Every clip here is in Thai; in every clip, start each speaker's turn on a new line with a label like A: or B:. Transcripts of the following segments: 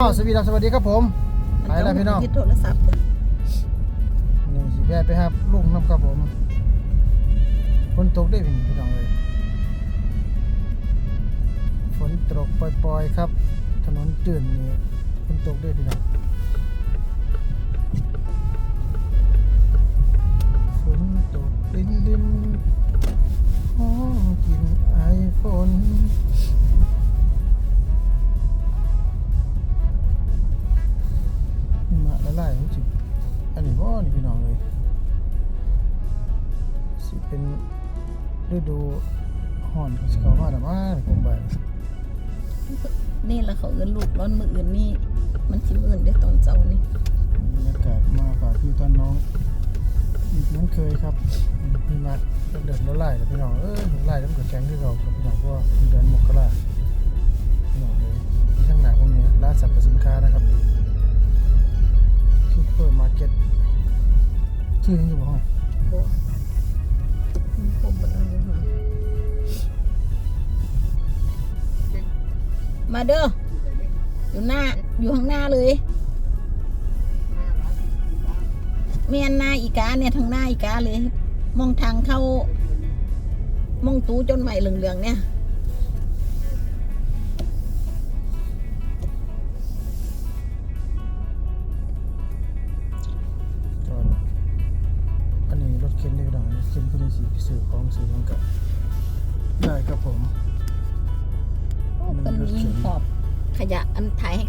A: อ๋อสวัสดีครับสวัสดีครับผมไปแล้วพี่น้อง
B: ที่โทรศัพท์จ้ะ
A: นี่สิแวะไปครับลุงน้ำครับผมฝนตกได้พี่พี่น้องเลยฝนตกปล่อยๆครับ ถนนตื่นนี่ฝนตกได้พี่น้องฝนตกดินดินหอมกลินไอฝนนี่ ฤดูห่อนเขาสิเขามาแต่ว่าผมไป
B: นี่ละเขาเอินลูกร้อนมืออื่นนี่ มันชิมอื่นได้ตอนเช้านี่
A: บรรยากาศมาฝากพี่ตอนน้องอีกเหมือนเคยครับพี่มาเดินรถไล่แต่พี่น้องเออไล่แล้วมันก็แข็งที่เราครับพี่น้องเพราะว่าเดือนมกราพี่น้องเลยที่ข้างหน้าพวกนี้ร้านสรรพสินค้านะครับซูเปอร์มาร์เก็ตชื่อนี้อยู่บ่ห้อง
B: บ่ มาเด้อ อยู่หน้า อยู่ข้างหน้าเลย เมียนหน้าอีกาเนี่ยทางหน้าอีกาเลย มองทางเข้ามองตู้จนใหม่เหลืองๆเนี่ย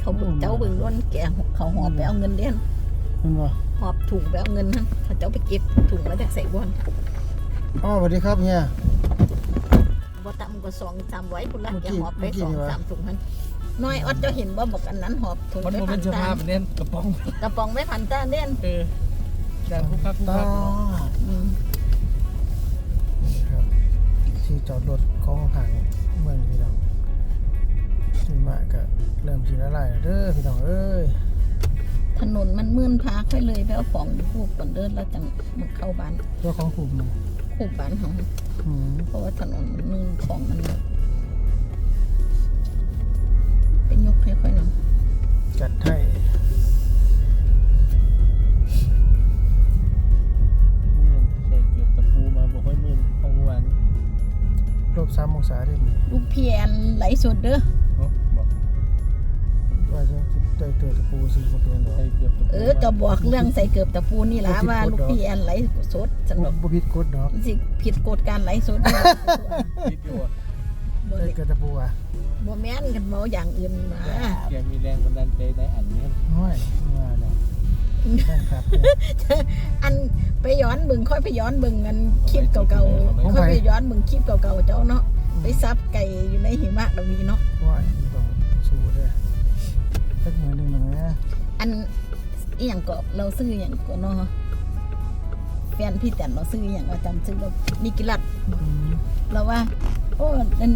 A: เขา
B: เบึงเจ้าเบึงร้นแกเขาหอบไปเอาเงินเดือน
A: เห็นป่ะ
B: หอบถุงไปเอาเงินนั่นเขาเจ้าไปเก็บถุงมาจากใส่บอน
A: อ๋อสวัสดีครับเฮีย
B: บ่ตำก็สองสามไว้พุ่นละ
A: เมื่อ
B: แก
A: กี้
B: หอบไป
A: เมื่อกี้
B: สอง
A: นี่วะ
B: สามถุงนั้นน้อยอดเจ้าเห็นบ่บอกอันนั้นหอบถุง
C: มัน
B: ไป
C: บ่
B: พั
C: เป็นนส
B: ตา
C: ภาพเน้นกระป๋อง
B: กระป๋องไปพันตาเด่น
C: เออดังคุกคักคุก
A: ตา
C: คัก
B: อืม
A: นี่ครับที่จอดรถของห่างเมืองพี่น้องที่มาก็ เริ่มสีละลายแล้วเด้อพี่น้องเอ้ย
B: ถนนมันมื่นพาค่อยเลยไปเอาของอยู่พวกก่อนเดินแล้วจังมึงเข้าบ้าน
A: เจ้าของกลุ่ม
B: คู่บ้านของ
A: อืม
B: เพราะว่าถนนมันมื่นของมันไปยกให้ค่อยหน่อย
A: จัดให้
C: ใส่เกือบตะปูมาบอกให้มื่นของเมื่อวาน
A: ลบสามองศาได้ไหม
B: ลูกเพียนไหลสดเด้อ
C: เนาะบอก
A: ว่าจะได้เตือตะปูสีโมเป็นหรอ
C: ใส่เกือบตะปู
B: เออก็บอกเรื่องใส่เกือบตะปูนี่ล่ะว่าลูกเพียนไหลสดสนุก
A: บ่ผิดกฎดอก
B: สิผิดกฎการไหลสด
C: คิดอยู่ว่า
B: บ่
A: ได้
B: ได้
A: เกิดตะปูอะ
B: บ่แม่นกันเมาอย่างอื่นมา
C: แกมีแรงบันดาลใจในอันนี้
A: ห้อยว่าแล้วแฟนครับเนี่ย
B: อันไปย้อนเบิ่งค่อยไปย้อนเบิ่งกันคลิปเก่าๆค่อยไปย้อนเบิ่งคลิปเก่าๆเจ้าเนาะไปซับไก่อยู่ในหิมะก็มีเนาะ
A: สักมือหนึ่งหน่อยนะ
B: อันอีหยังก็เราซื้ออหยังก็เนาะแฟนพี่แต่นเราซื้ออหยังว่าจำซื้อเรานิกิลัด
A: อืม
B: เราว่า โอ้อัน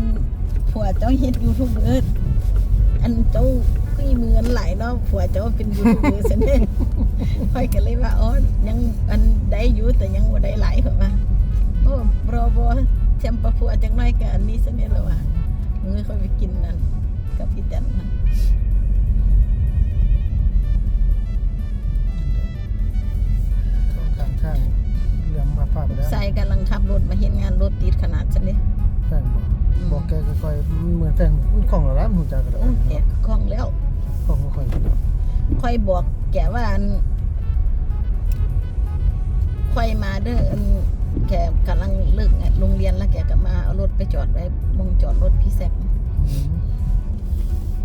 B: ผัวเจ้าเฮ็ดยูทูบเบอร์อันเจ้าก็มีมืออันหลายเนาะผัวเจ้าเป็นยูทูบเบอร์ซั่นเด้ค่อยก็เลยว่าอ๋อยังอันได้อยู่แต่ยังบ่ได้หลายเหรอว่าโอ้บรอบแชมปะผัวจังน้อยก็อันนี้ซั่นนี่แล้วว่ามือค่อยไปกินนั่นกับพี่แตนนะ
A: สองข้างข้างเรื่องมาภาพแล้ว
B: ใส่กำลังขับรถมาเห็นงานรถติดขนาดซั่นเด้
A: แฟนบอกบอกแกค่อยๆเหมือนแฟนมันของเราแล้วมันจักกันแล้ว
B: โอ้แกก็คล่องแล้ว
A: ของค่อยๆ
B: ค่อยบอกแกว่าอันค่อยมาเด้ออันแกกำลังเลิกงานโรงเรียนแล้วแกก็มาเอารถไปจอดไว้มองจอดรถพี่แซก
A: อืม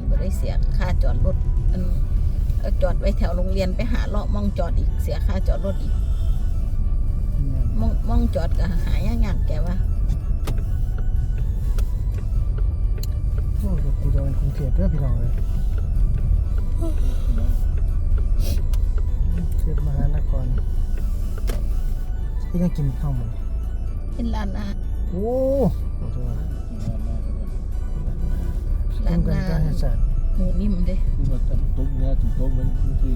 B: บ่ได้เสียค่าจอดรถอันเอาจอดไว้แถวโรงเรียนไปหาเลาะมองจอดอีกเสียค่าจอดรถอีก
A: เนี่ย
B: มองมองจอดก็หายากๆแกว่า
A: โอ้รถตีโดนกรุงเทพเด้อพี่น้องเลยเทพมหานครที่ยังกินข้าวหมด
B: เป็นร้านอาหาร
A: โอ้โหตัว
B: ร้า
A: ต้
B: น
A: มกัน
B: อา
A: การ
B: หาร
A: ให้สัตว์
B: หมูนิ่มเด้
C: คือว่าต้มเนื้อถึงต้มมันคือ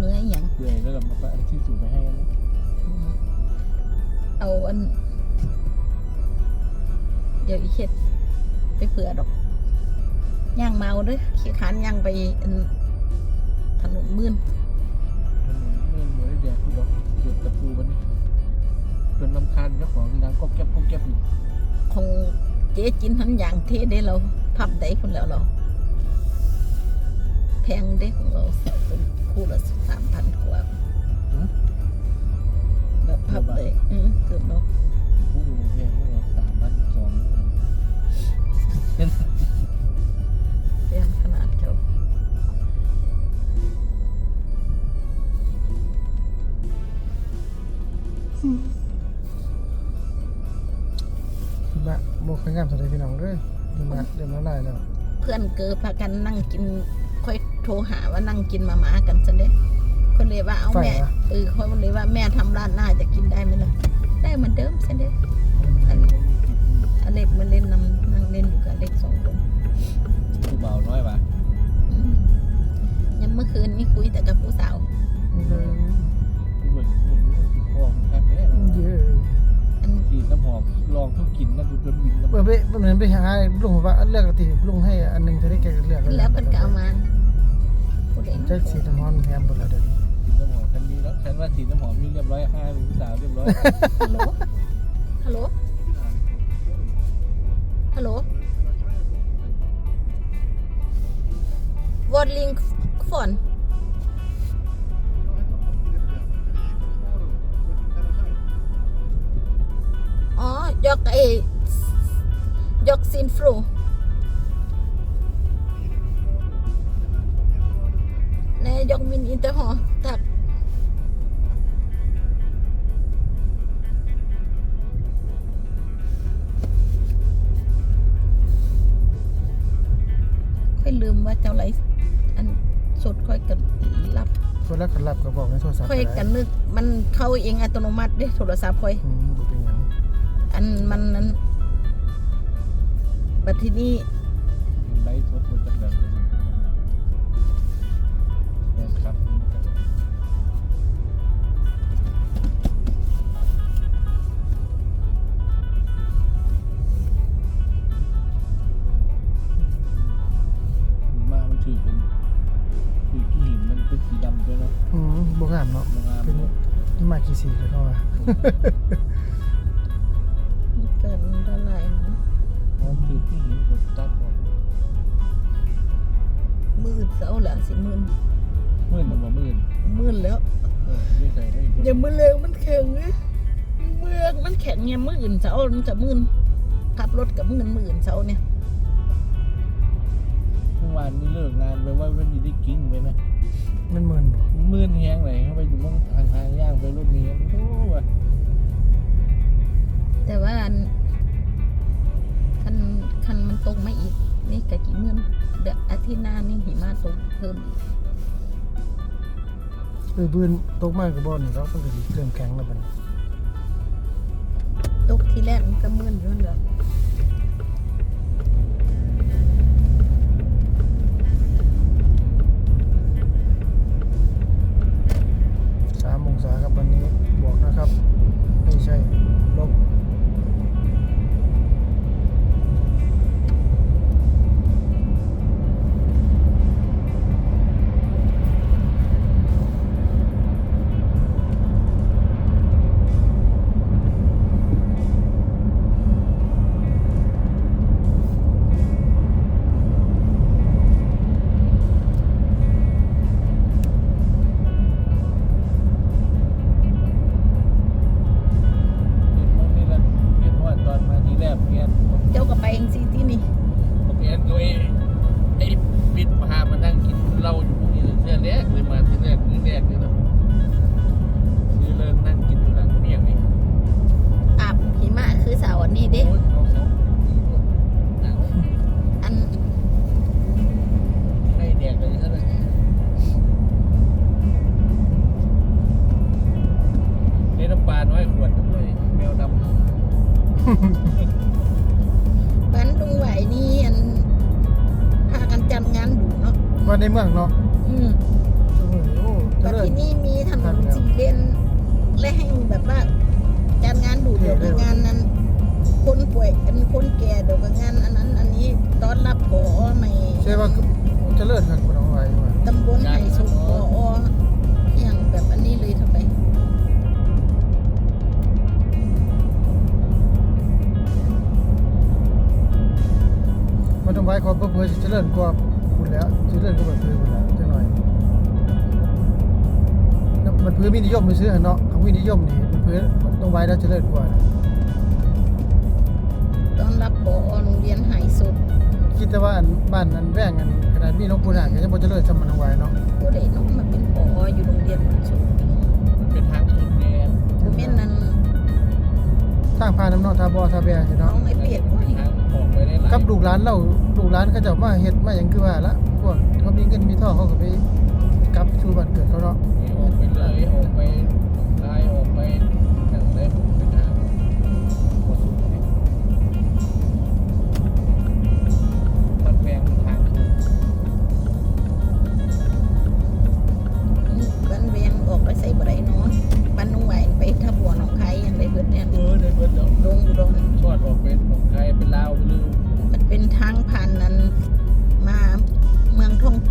C: เนี่ยต้มแล้วลำแล้วถึงบริกินเนี่ย
B: เนื้ออหย่าง
C: เปื่อยแล้วก็มาอันที่สูบไปให้นะ
B: อืมเอาอัน เดี๋ยวอีเฮ็ดไปเผื่อดอกย่างเมาเด้อขี้ขานย่างไปอันถนนมื่น
C: เมื่อเมื่อแดดกูดอกเก็บตะปูมันจนลำคาญเจ้าของดังก๊อบแก๊บก๊อบแก๊บอยู่
B: ของเจ๊จินหันอย่างเทได้เราพับได้คนแล้วเราแพงได้ของเราเป็นคู่ละส เพื่
C: อ
B: นเกิดพากันนั่งกินค่อยโทรหาว่านั่งกินมาม่ากันซะเด้คนเลยว่าเอาแม่เออคนเลยว่าแม่ทำร้านหน้าจะกินได้ไหมล่ะได้เหมือนเดิมซะเด้อันอเล็กมาเล่นนำนั่งเล่นอยู่กับอเล็กสองคน
C: ผู้เบาน้อยป่ะ
B: อืมยังเมื่อคืนนี้คุยแต่กับผู้สาว
A: เออ
C: ผู้เหมือนเหมือนผู้คองแค่นี้
A: เยอะ
B: อัน
C: สีน้ำหอมลองทุกกินนะดูจนบินแล้ว
A: เออไปเหมือนไปหาลุงว่าเลือกกะติลุงให้อันหนึงจะได้แกก็เลือก
B: แล้วเพิ่นก็เอามาผู้ใด
A: จะสีน้ำมันแฮมหมดแล้วเดี๋ยวนี้
C: สีน้ำหอมฉันมีแล้วฉันว่าสีน้ำหอมมีเรียบร้อยห้าเป็นผู้สาวเรียบร้อย
B: ฮัลโหลฮัลโหลฮัลโหลวอด ยกไอ้ยกซินฟรูในยกมินอินเตอร์หอตักค่อยลืมว่าเจ้าไรอันสดค่อยกันรับ
A: คนแรกก็รับก็บอกในโทรศัพท์
B: ค่อย
A: ก็
B: กัน
A: ได้
B: นึกมันเข้าเองอัตโนมัติเด้โทรศัพท์ค่อย
A: อืมบ่เป็นหยัง
B: อันมันนั้นบัดทีนี้
C: ไลฟ์สดมันจะแบบนี้ครับมามันถือเป็นถือขี้หินมันเป็นสีดำด้วยเนาะ
A: อืมบ่งามเนาะ
C: มันงาม
A: เป็น
C: เนาะ
A: หิมะกี่สีก็เท่าว่า
B: เกินเท่าไหร่นะ
C: มันถือขี้หินกดตัดออก
B: มืดเสาหละสิมืด
C: มื่นมันบ่มื่น
B: มืดแล้ว
C: เออไม่ใส่ได้อีก
B: อย่ามือเร็วมันแข็งเลยเมือกมันแข็งเนี่ยมืออื่นเสามันจะมืนขับรถกับมือนมืออื่นเสาเนี่ย
C: เมื่อวานนี้เลิกงานไปว่าวันนี้ได้กิ้งไปนะ
A: มันเหมือนบ่
C: มื่นแห้งไหนเข้าไปอยู่มองทางทางย่างไปรถเมียโอ้ว่ะ
B: แต่ว่าอันคัน คันมันตกมาอีก นี่กะกี่เมื่อนเดือนอาทิตย์หน้านี่หิมะตกเพิ่มอีก
A: เออบืนตกมากก็บ่นี่เนาะมันก็สิเริ่มแข็งแล้วบัดนี้
B: ตกทีแรกมันก็มื่นอยู่นั่นแหละ
A: ว่า
C: ใน
B: เมื
A: องเนาะ
B: อืม
A: โอ้โหเจ
B: แต่
A: ริญ
B: ที่นี่มีถนนสี่เลนและให้แบบว่าจัดงานดูเดียวกับงานนั้น คนป่วยเป็นคนแก่เดี๋ยวก็งานอันนั้น อันนี้ต้อนรับพอใหม่
A: ใช่ว่าเจะเลิศครับคุณน้องไว้ว่า
B: ตำบลไห่สุขพออย่างแบบอันนี้เลยทำไม
A: มันต้องไว้ขอเพื่อๆจะเลิศกว่า คุณแล้วจะเลิศก็แบบเพื่อคุณแล้วจังหน่อยแล้วมันเพื่อมีนิยมไปซื้อเนาะเขามีนิยมนี่มันเพื่อต้องไว้แล้วจะเลิศกว่า
B: ต้อนรับพอโรงเรียนไห่สุข
A: คิดแต่ว่าอันบ้านนั้นแบ่งกันขนาดมีหลวงปู่นาคก็ยังบ่เจะเลิศสมันไว้เนาะ
B: ผู้ใดน้องมาเป็นพออยู่โรงเรียนมันสุข
C: มันเป็นทางสุดแดน
B: ผู้แม่นนั้น
A: ทางพาน้ำเนาะทาบ่อทาแบสิ
B: น้อ
A: เนาะ
B: งไอ้เปียกไว้
C: ทางออ กั
A: บลูกหลานเราลูกหลานเขาจะมาเฮ็ดมาหยังคือว่าละพวกเขามีเงินมีทองเขาก็ไปกลับสู่บ้านเกิดเขาเนาะ
C: ออกไปเลยออกไปไล่ออกไป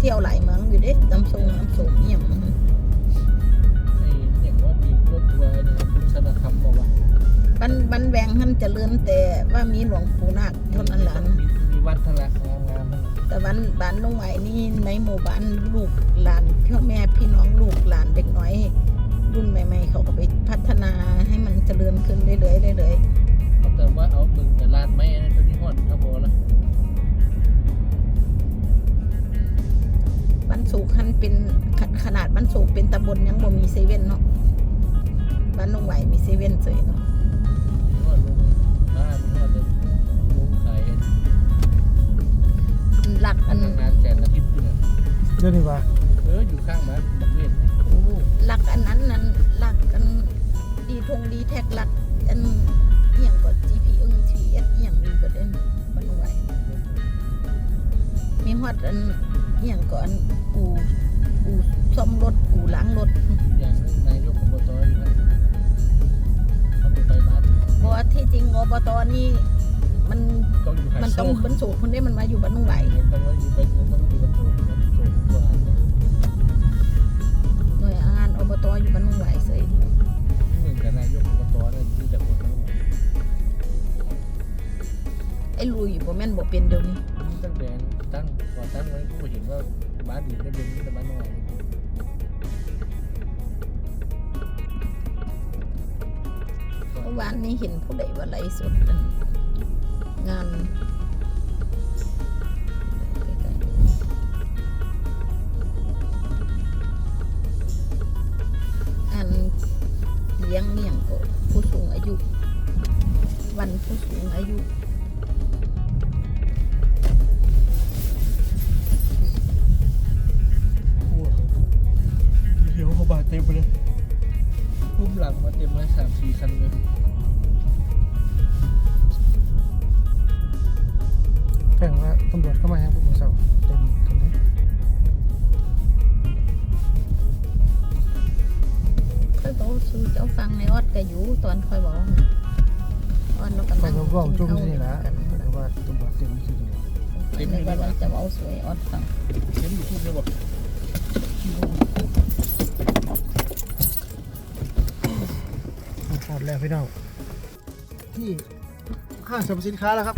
C: ท่
B: องเที่
C: ยว
B: หลายเมืองอยู่เด้น้ำทรงน้ำสูงเนี่ย
C: ไอ้อย่างว่ามีรถทัวร์เนี่ยบุญสนคำบอกว่า
B: บ้านบ้านแวงหันเจริญแต่ว่ามีหลวงปู่นาคเท่านั้นแหละ
C: มีมีวัดทละงามงามๆนั่นแหละ
B: แต่บ้านบ้านนุ่งไหวนี่ในหมู่บ้านลูกหลานพ่อแม่พี่น้องลูกหลานเด็กน้อย รุ่นใหม่ ๆ เขาก็ไปพัฒนาให้มันเจริญขึ้นเรื่อยๆเรื่อย
C: เขาแต่ว่าเอาบึงแต่ลาดไม้อันนั้นเขาที่ฮอดเขาบอกแล้ว
B: บ้านสูงหันเป็นขนาดบ้านสูงเป็นตำบลยังบ่มีเซเว่นเนาะบ้านนุ่งไหวมีเซเว่นเฉยเนาะ
C: ฮอดลุงอ่ามีฮอดเลยลุงขาย
B: หลัก
C: อัน
B: นา
C: งงานแจกอาทิตย์อยู่เนี่ย
A: เดี๋ยวนี้ว่า
C: เอออยู่ข้างบ้าบักเวทโอ้
B: หลักอันนั้นนั้นหลักอันดีทงดีแท็กหลักอันเอียงก็ GP อึ้ง TS เอียงดีก็ได้บ้านนุ่งไหวมีฮอดอัน เอียงก็อันอู่อู่ซ่อมรถอู่ล้างรถ
C: อย่างนึงนายกอบตอยู่นะเขาไปบ้าน
B: เพราะว่าที่จริงอบตนี่มัน
C: ต้องอยู่ไฮ
B: มัน
C: โซ
B: ต้องบรรจุคนได้มันมาอยู่บ้านนุ่งไหว
C: มันต้องว่าอยู่ไปมันต้องอยู่บนโถบนโถกว่าเนี่ย
B: หน่วยงานอบตอยู่บ้านนุ่งไหวเสย
C: เหมือนกับนายกอบตเนี่ยที่จะคนทั้งหมด
B: ไอ้ลุยบ่แม่นบ่เป็นเดี๋ยวนี้
C: ตั้งแต่ ตั้งก่อตั้งไว้ก็เห็นว่าบ้านดีได้เป็นที่แต่บ้านน้อย
B: เมื่อวานนี้เห็นผู้ใดว่าไลฟ์สดอันงานอันเลี้ยงเลี้ยงก็ผู้สูงอายุ วันผู้สูงอายุ
C: หลังมาเต็มเลยสามสี่คันเลย
A: แพงว่าตำรวจเข้ามายังพวกผมเศร้าเต็มตรงนี้
B: ค่อยบอกสู่เจ้าฟังในออดก็อยู่ตอนค่อยบอกนะออดเรากำ
A: ไป
B: ลัง
A: ก็เว้าจุ่ม
B: กิ
A: นี่
B: น
A: ละ
B: ข้าวอยู่กัน
A: แต่ว่าตำรวจเต็มที่สุด
C: เต็ม
B: ใน
C: ที่
B: วัน
C: เลย
B: เราจะเอาสวยออดฟัง
C: เต็มอยู่ที่เลยบอก
A: แล้วพี่น้องที่ห้างสรรพสินค้าแล้วครับ